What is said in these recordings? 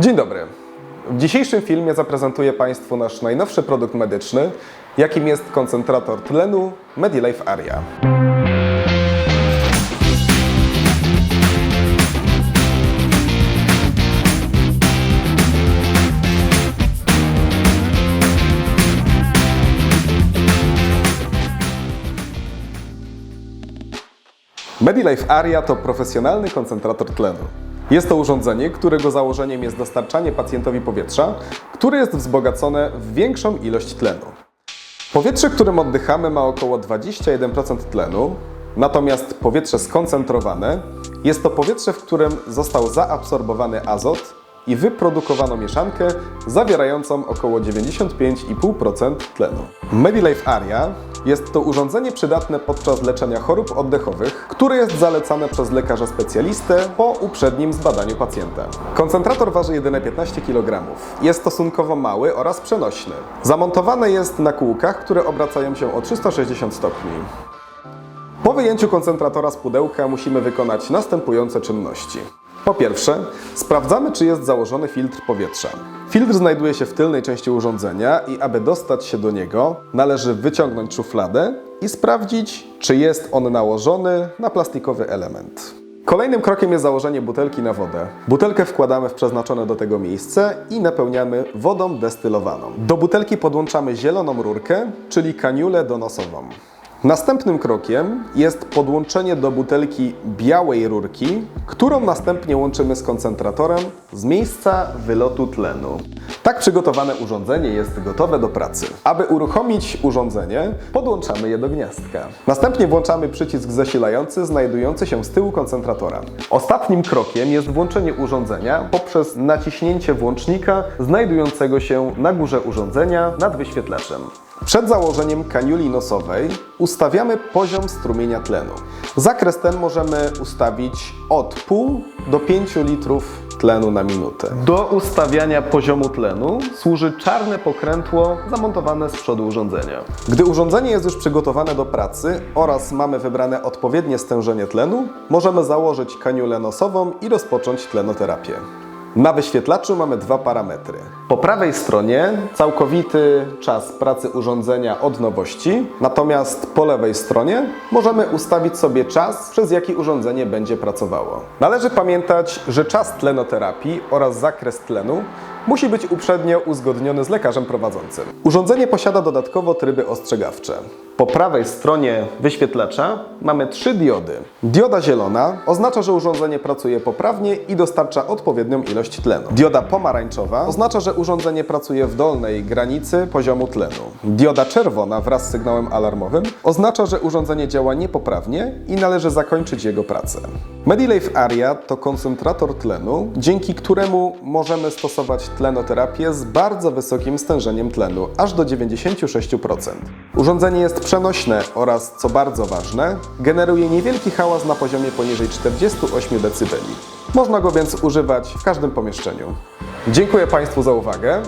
Dzień dobry. W dzisiejszym filmie zaprezentuję Państwu nasz najnowszy produkt medyczny, jakim jest koncentrator tlenu Medilife Aria. Medilife Aria to profesjonalny koncentrator tlenu. Jest to urządzenie, którego założeniem jest dostarczanie pacjentowi powietrza, które jest wzbogacone w większą ilość tlenu. Powietrze, którym oddychamy, ma około 21% tlenu, natomiast powietrze skoncentrowane jest to powietrze, w którym został zaabsorbowany azot i wyprodukowano mieszankę zawierającą około 95,5% tlenu. Medilife Aria jest to urządzenie przydatne podczas leczenia chorób oddechowych, które jest zalecane przez lekarza specjalistę po uprzednim zbadaniu pacjenta. Koncentrator waży jedynie 15 kg. Jest stosunkowo mały oraz przenośny. Zamontowany jest na kółkach, które obracają się o 360 stopni. Po wyjęciu koncentratora z pudełka musimy wykonać następujące czynności. Po pierwsze, sprawdzamy, czy jest założony filtr powietrza. Filtr znajduje się w tylnej części urządzenia i aby dostać się do niego, należy wyciągnąć szufladę i sprawdzić, czy jest on nałożony na plastikowy element. Kolejnym krokiem jest założenie butelki na wodę. Butelkę wkładamy w przeznaczone do tego miejsce i napełniamy wodą destylowaną. Do butelki podłączamy zieloną rurkę, czyli kaniulę donosową. Następnym krokiem jest podłączenie do butelki białej rurki, którą następnie łączymy z koncentratorem z miejsca wylotu tlenu. Tak przygotowane urządzenie jest gotowe do pracy. Aby uruchomić urządzenie, podłączamy je do gniazdka. Następnie włączamy przycisk zasilający znajdujący się z tyłu koncentratora. Ostatnim krokiem jest włączenie urządzenia poprzez naciśnięcie włącznika znajdującego się na górze urządzenia nad wyświetlaczem. Przed założeniem kaniuli nosowej ustawiamy poziom strumienia tlenu. Zakres ten możemy ustawić od pół do 5 litrów tlenu na minutę. Do ustawiania poziomu tlenu służy czarne pokrętło zamontowane z przodu urządzenia. Gdy urządzenie jest już przygotowane do pracy oraz mamy wybrane odpowiednie stężenie tlenu, możemy założyć kaniulę nosową i rozpocząć tlenoterapię. Na wyświetlaczu mamy dwa parametry. Po prawej stronie całkowity czas pracy urządzenia od nowości, natomiast po lewej stronie możemy ustawić sobie czas, przez jaki urządzenie będzie pracowało. Należy pamiętać, że czas tlenoterapii oraz zakres tlenu musi być uprzednio uzgodniony z lekarzem prowadzącym. Urządzenie posiada dodatkowo tryby ostrzegawcze. Po prawej stronie wyświetlacza mamy trzy diody. Dioda zielona oznacza, że urządzenie pracuje poprawnie i dostarcza odpowiednią ilość tlenu. Dioda pomarańczowa oznacza, że urządzenie pracuje w dolnej granicy poziomu tlenu. Dioda czerwona wraz z sygnałem alarmowym oznacza, że urządzenie działa niepoprawnie i należy zakończyć jego pracę. Medilife Aria to koncentrator tlenu, dzięki któremu możemy stosować tlenoterapię z bardzo wysokim stężeniem tlenu, aż do 96%. Urządzenie jest przenośne oraz, co bardzo ważne, generuje niewielki hałas na poziomie poniżej 48 dB. Można go więc używać w każdym pomieszczeniu. Dziękuję Państwu za uwagę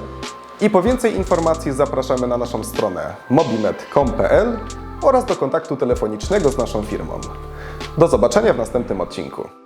i po więcej informacji zapraszamy na naszą stronę mobimed.com.pl oraz do kontaktu telefonicznego z naszą firmą. Do zobaczenia w następnym odcinku.